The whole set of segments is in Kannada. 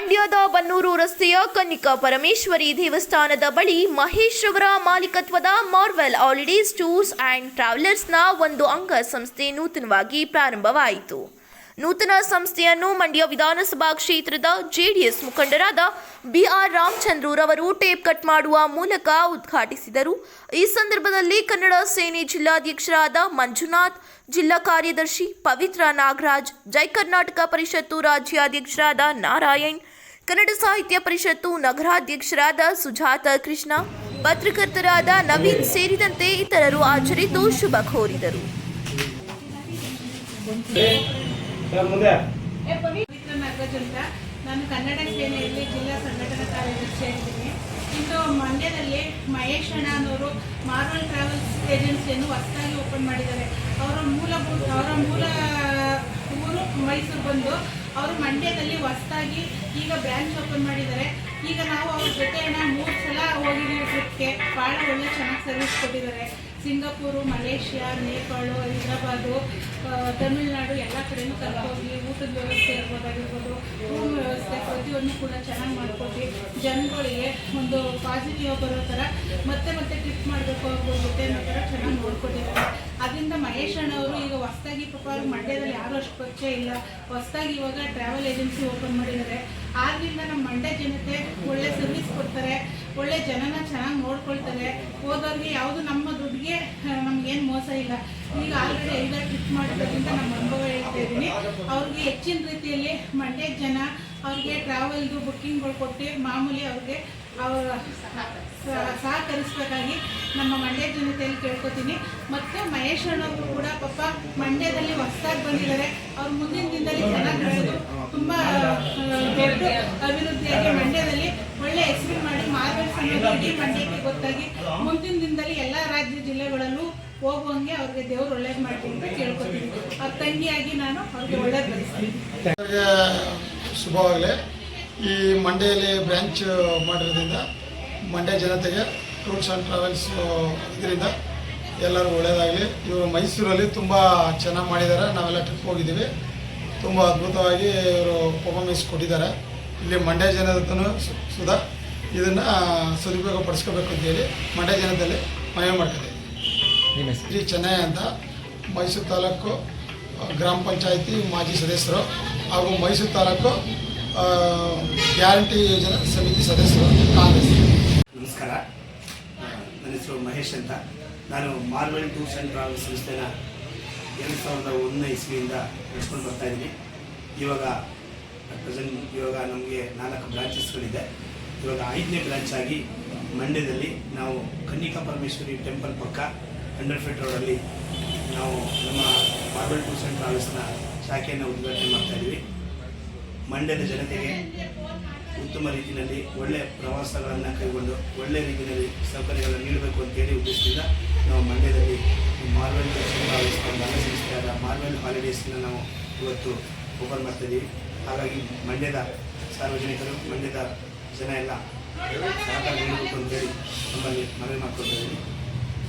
ಮಂಡ್ಯದ ಬನ್ನೂರು ರಸ್ತೆಯ ಕನ್ನಿಕಾ ಪರಮೇಶ್ವರಿ ದೇವಸ್ಥಾನದ ಬಳಿ ಮಹೇಶ್ ರವರ ಮಾಲೀಕತ್ವದ ಮಾರ್ವೆಲ್ ಹಾಲಿಡೇಸ್ ಟೂರ್ಸ್ ಆ್ಯಂಡ್ ಟ್ರಾವೆಲರ್ಸ್ನ ಒಂದು ಅಂಗ ಸಂಸ್ಥೆ ನೂತನವಾಗಿ ಪ್ರಾರಂಭವಾಯಿತು. ನೂತನ ಸಂಸ್ಥೆಯನ್ನು ಮಂಡ್ಯ ವಿಧಾನಸಭಾ ಕ್ಷೇತ್ರದ ಜೆಡಿಎಸ್ ಮುಖಂಡರಾದ ಬಿಆರ್ ರಾಮಚಂದ್ರರವರು ಟೇಪ್ ಕಟ್ ಮಾಡುವ ಮೂಲಕ ಉದ್ಘಾಟಿಸಿದರು. ಈ ಸಂದರ್ಭದಲ್ಲಿ ಕನ್ನಡ ಸೇನೆ ಜಿಲ್ಲಾಧ್ಯಕ್ಷರಾದ ಮಂಜುನಾಥ್, ಜಿಲ್ಲಾ ಕಾರ್ಯದರ್ಶಿ ಪವಿತ್ರ ನಾಗರಾಜ್, ಜೈ ಕರ್ನಾಟಕ ಪರಿಷತ್ತು ರಾಜ್ಯಾಧ್ಯಕ್ಷರಾದ ನಾರಾಯಣ್ ಕನ್ನಡ ಸಾಹಿತ್ಯ ಪರಿಷತ್ತು ನಗರಾಧ್ಯಕ್ಷರಾದ ಸುಜಾತ ಕೃಷ್ಣ ಪತ್ರಕರ್ತರಾದ ನವೀನ್ ಸೇರಿದಂತೆ ಇತರರು ಆಚರಿದ್ದು ಶುಭ ಕೋರಿದರು. ನಾನು ಕನ್ನಡ ಸೇನೆಯಲ್ಲಿ ಜಿಲ್ಲಾ ಸಂಘಟನಾ ಕಾರ್ಯದರ್ಶಿಯಾಗಿದ್ದೀನಿ ಇಂದು ಮಂಡ್ಯದಲ್ಲಿ ಮಹೇಶ್ ಅಣ್ಣ ಅನ್ನೋರು ಮಾರ್ವಲ್ ಟ್ರಾವೆಲ್ಸ್ ಏಜೆನ್ಸಿಯನ್ನು ಹೊಸದಾಗಿ ಓಪನ್ ಮಾಡಿದ್ದಾರೆ. ಅವರ ಮೂಲಭೂತ ಅವರ ಮೂಲ ಊರು ಮೈಸೂರು ಬಂದು ಅವರು ಮಂಡ್ಯದಲ್ಲಿ ಹೊಸದಾಗಿ ಈಗ ಬ್ರಾಂಚ್ ಓಪನ್ ಮಾಡಿದ್ದಾರೆ. ಈಗ ನಾವು ಅವ್ರ ಜೊತೆ ಮೂರು ಸಲ ಹೋಗಿದ್ದೀವಿ ಟ್ರಿಪ್ಗೆ. ಭಾಳ ಒಳ್ಳೆ ಚೆನ್ನಾಗಿ ಸರ್ವಿಸ್ ಕೊಟ್ಟಿದ್ದಾರೆ. ಸಿಂಗಾಪುರು, ಮಲೇಷ್ಯಾ, ನೇಪಾಳು, ಹೈದ್ರಾಬಾದು ತಮಿಳುನಾಡು ಎಲ್ಲ ಕಡೆಯೂ ಕರ್ಕೋಗಿ ಊಟದ ವ್ಯವಸ್ಥೆ ಇರ್ಬೋದಾಗಿರ್ಬೋದು. ರೂಮ್ ವ್ಯವಸ್ಥೆ ಪ್ರತಿಯೊಂದು ಕೂಡ ಚೆನ್ನಾಗಿ ಮಾಡ್ಕೊಟ್ಟು ಜನಗಳಿಗೆ ಒಂದು ಪಾಸಿಟಿವ್ ಬರೋ ಥರ ಮತ್ತೆ ಮತ್ತೆ ಟ್ರಿಪ್ ಮಾಡಬೇಕು ಅವ್ರ ಜೊತೆ ಅನ್ನೋ ಥರ ಚೆನ್ನಾಗಿ ನೋಡ್ಕೊಟ್ಟಿದ್ದಾರೆ ಅದರಿಂದ ಮಹೇಶ್ ಈಗ ಹೊಸದಾಗಿ ಪಾಪ ಮಂಡ್ಯದಲ್ಲಿ ಯಾರು ಅಷ್ಟು ಪರಿಚಯ ಇಲ್ಲ. ಹೊಸದಾಗಿ ಇವಾಗ ಟ್ರಾವೆಲ್ ಏಜೆನ್ಸಿ ಓಪನ್ ಮಾಡಿದ್ದಾರೆ. ಆದ್ದರಿಂದ ನಮ್ಮ ಮಂಡ್ಯ ಜನತೆ ಒಳ್ಳೆ ಸರ್ವಿಸ್ ಕೊಡ್ತಾರೆ. ಒಳ್ಳೆ ಜನನ ಚೆನ್ನಾಗಿ ನೋಡ್ಕೊಳ್ತಾರೆ. ಹೋದವ್ರಿಗೆ ಯಾವುದು ನಮ್ಮ ದುಡ್ಡಿಗೆ ನಮ್ಗೇನು ಮೋಸ ಇಲ್ಲ. ಈಗ ಆಲ್ರೆಡಿ ಐದಾರು ಟ್ರಿಪ್ ಮಾಡಿರೋದ್ರಿಂದ ನಮ್ಮ ಹೇಳ್ತಾ ಇದ್ದೀನಿ. ಅವ್ರಿಗೆ ಹೆಚ್ಚಿನ ರೀತಿಯಲ್ಲಿ ಮಂಡ್ಯ ಜನ ಅವ್ರಿಗೆ ಟ್ರಾವೆಲ್ದು ಬುಕ್ಕಿಂಗ್ಗಳು ಕೊಟ್ಟು ಮಾಮೂಲಿ ಅವ್ರಿಗೆ ಅವರ ಸಹಕರಿಸ್ಬೇಕಾಗಿ ನಮ್ಮ ಮಂಡ್ಯ ಜನತೆಯಲ್ಲಿ ಕೇಳ್ಕೊತೀನಿ. ಮತ್ತು ಮಹೇಶ್ ಅಣ್ಣವರು ಕೂಡ ಪಾಪ ಮಂಡ್ಯದಲ್ಲಿ ಹೊಸದಾಗಿ ಬಂದಿದ್ದಾರೆ. ಅವ್ರು ಮುಂದಿನ ದಿನದಲ್ಲಿ ಚೆನ್ನಾಗಿ ಬೆಳೆದು ತುಂಬ ದೊಡ್ಡ ಅಭಿವೃದ್ಧಿಯಾಗಿ ಮಂಡ್ಯದಲ್ಲಿ ಒಳ್ಳೆ ಹೆಸರು ಮಾಡಿ ಮಾರ್ಗದರ್ಶನ ಮಂಡ್ಯಕ್ಕೆ ಗೊತ್ತಾಗಿ ಮುಂದಿನ ದಿನದಲ್ಲಿ ಎಲ್ಲ ರಾಜ್ಯ ಜಿಲ್ಲೆಗಳಲ್ಲೂ ಹೋಗುವಂಗೆ ಅವ್ರಿಗೆ ದೇವ್ರು ಒಳ್ಳೇದು ಮಾಡ್ತೀನಿ ಅಂತ ಕೇಳ್ಕೊತೀನಿ. ಅವ್ರ ತಂಗಿಯಾಗಿ ನಾನು ಅವ್ರಿಗೆ ಒಳ್ಳೇದು ಬಯಸ್ತೀನಿ ಶುಭವಾಗಲೇ. ಈ ಮಂಡ್ಯಲ್ಲಿ ಬ್ರ್ಯಾಂಚ್ ಮಾಡಿರೋದ್ರಿಂದ ಮಂಡ್ಯ ಜನತೆಗೆ ಟೂರ್ಸ್ ಆ್ಯಂಡ್ ಟ್ರಾವೆಲ್ಸ್ ಇದರಿಂದ ಎಲ್ಲರೂ ಒಳ್ಳೆಯದಾಗಲಿ ಇವರು ಮೈಸೂರಲ್ಲಿ ತುಂಬ ಚೆನ್ನಾಗಿ ಮಾಡಿದ್ದಾರೆ. ನಾವೆಲ್ಲ ಟ್ರಿಪ್ ಹೋಗಿದ್ದೀವಿ. ತುಂಬ ಅದ್ಭುತವಾಗಿ ಇವರು ಪರ್ಫಾರ್ಮೆನ್ಸ್ ಕೊಟ್ಟಿದ್ದಾರೆ. ಇಲ್ಲಿ ಮಂಡ್ಯ ಜನತನು ಸುಧಾ, ಇದನ್ನು ಸದುಪಯೋಗ ಪಡಿಸ್ಕೋಬೇಕು ಅಂತೇಳಿ ಮಂಡ್ಯ ಜನದಲ್ಲಿ ಮನವಿ ಮಾಡ್ತಿದ್ದೀವಿ ಶ್ರೀ ಚೆನ್ನೈ ಅಂತ ಮೈಸೂರು ತಾಲೂಕು ಗ್ರಾಮ ಪಂಚಾಯಿತಿ ಮಾಜಿ ಸದಸ್ಯರು ಹಾಗೂ ಮೈಸೂರು ತಾಲೂಕು ಗ್ಯಾರಂಟಿ ಯೋಜನಾ ಸಮಿತಿ ಸದಸ್ಯರು ಕಾಂಗ್ರೆಸ್. ನಮಸ್ಕಾರ. ನನ್ನ ಹೆಸರು ಮಹೇಶ್ ಅಂತ. ನಾನು ಮಾರ್ವೆಲ್ ಟೂರ್ಸ್ ಆ್ಯಂಡ್ ಟ್ರಾವೆಲ್ಸ್ ಸಂಸ್ಥೆನ ಎರಡು ಸಾವಿರದ ಒಂದನೇ ಇಸ್ವಿಯಿಂದ ನಡೆಸ್ಕೊಂಡು ಬರ್ತಾ ಇದ್ದೀನಿ. ಇವಾಗ ಪ್ರೆಸೆಂಟ್ ಇವಾಗ ನಮಗೆ ನಾಲ್ಕು ಬ್ರಾಂಚಸ್ಗಳಿದೆ. ಇವಾಗ ಐದನೇ ಬ್ರಾಂಚಾಗಿ ಮಂಡ್ಯದಲ್ಲಿ ನಾವು ಕನ್ನಿಕಾ ಪರಮೇಶ್ವರಿ ಟೆಂಪಲ್ ಪಕ್ಕ ಹಂಡ್ರೆಡ್ ಫಿಟ್ ರೋಡಲ್ಲಿ ನಾವು ನಮ್ಮ ಮಾರ್ವೆಲ್ ಟೂರ್ಸ್ ಆ್ಯಂಡ್ ಟ್ರಾವೆಲ್ಸ್ನ ಶಾಖೆಯನ್ನು ಉದ್ಘಾಟನೆ ಮಾಡ್ತಾ ಇದ್ದೀವಿ. ಮಂಡ್ಯದ ಜನತೆಗೆ ಉತ್ತಮ ರೀತಿಯಲ್ಲಿ ಒಳ್ಳೆಯ ಪ್ರವಾಸಗಳನ್ನು ಕೈಗೊಂಡು ಒಳ್ಳೆಯ ರೀತಿಯಲ್ಲಿ ಸೌಕರ್ಯಗಳನ್ನು ನೀಡಬೇಕು ಅಂತೇಳಿ ಉದ್ದೇಶದಿಂದ ನಾವು ಮಂಡ್ಯದಲ್ಲಿ ಮಾರ್ವೆಲ್ ಸಂಸ್ಥೆಯಾದ ಮಾರ್ವೆಲ್ ಹಾಲಿಡೇಸ್ನ ನಾವು ಇವತ್ತು ಓಪನ್ ಮಾಡ್ತಾ ಇದ್ದೀವಿ. ಹಾಗಾಗಿ ಮಂಡ್ಯದ ಸಾರ್ವಜನಿಕರು, ಮಂಡ್ಯದ ಜನ ಎಲ್ಲ ಸಹಕಾರ ನೀಡಬೇಕು ಅಂತೇಳಿ ನಮ್ಮಲ್ಲಿ ಮನವಿ ಮಾಡ್ಕೊಳ್ತಾ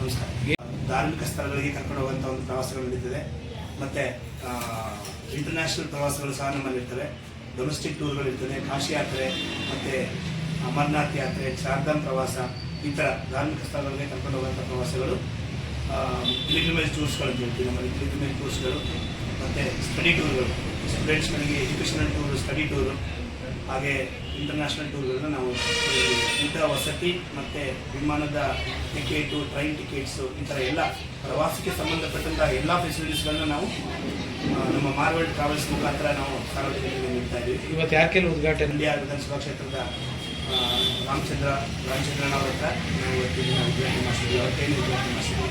ನಮಸ್ಕಾರ. ಧಾರ್ಮಿಕ ಸ್ಥಳಗಳಿಗೆ ಕರ್ಕೊಂಡು ಹೋಗುವಂಥ ಒಂದು ಪ್ರವಾಸಗಳು ನಡೀತದೆ. ಮತ್ತು ಇಂಟರ್ನ್ಯಾಷನಲ್ ಪ್ರವಾಸಗಳು ಸಹ ನಮ್ಮಲ್ಲಿರ್ತವೆ. ಡೊಮೆಸ್ಟಿಕ್ ಟೂರ್ಗಳು ಇರ್ತದೆ ಕಾಶಿ ಯಾತ್ರೆ, ಮತ್ತು ಅಮರನಾಥ್ ಯಾತ್ರೆ, ಚಾರ್ಧಾಮ್ ಪ್ರವಾಸ, ಈ ಥರ ಧಾರ್ಮಿಕ ಸ್ಥಳಗಳಿಗೆ ಕರ್ಕೊಂಡು ಹೋಗುವಂಥ ಪ್ರವಾಸಗಳು ಪಿಲಿಗ್ರಿಮೇಜ್ ಟೂರ್ಸ್ಗಳು ಅಂತ ಹೇಳ್ತೀವಿ ನಮ್ಮಲ್ಲಿ. ಪಿಲಿಗ್ರಿಮೇಜ್ ಟೂರ್ಸ್ಗಳು ಮತ್ತು ಸ್ಟಡಿ ಟೂರ್ಗಳು ಸ್ಟೂಡೆಂಟ್ಸ್ಗಳಿಗೆ ಎಜುಕೇಷನಲ್ ಟೂರು ಸ್ಟಡಿ ಟೂರು ಹಾಗೆ ಇಂಟರ್ನ್ಯಾಷನಲ್ ಟೂರ್ಗಳನ್ನ ನಾವು ಇಂಥ ಊಟ ವಸತಿ ಮತ್ತು ವಿಮಾನದ ಟಿಕೆಟು ಟ್ರೈನ್ ಟಿಕೆಟ್ಸು ಈ ಥರ ಎಲ್ಲ ಪ್ರವಾಸಕ್ಕೆ ಸಂಬಂಧಪಟ್ಟಂಥ ಎಲ್ಲ ಫೆಸಿಲಿಟೀಸ್ಗಳನ್ನ ನಾವು ನಮ್ಮ ಮಾರ್ವೆಲ್ ಟ್ರಾವೆಲ್ಸ್ ಮುಖಾಂತರ ನಾವು ಸಾರ್ವಜನಿಕರಿಗೆ ನೀಡ್ತಾ ಇದ್ದೀವಿ. ಇವತ್ತು ಯಾಕೆ ಉದ್ಘಾಟನೆ? ಇಂಡಿಯಾ ವಿಧಾನಸಭಾ ಕ್ಷೇತ್ರದ ರಾಮಚಂದ್ರ ರಾಮಚಂದ್ರನವರ ಅವರ ಹತ್ರ ನಾವು ಇವತ್ತಿನ ಉದ್ಘಾಟನೆ ಮಾಡಿಸಿದ್ವಿ. ಅವತ್ತೇನು ಉದ್ಘಾಟನೆ ಮಾಡಿಸಿದ್ವಿ?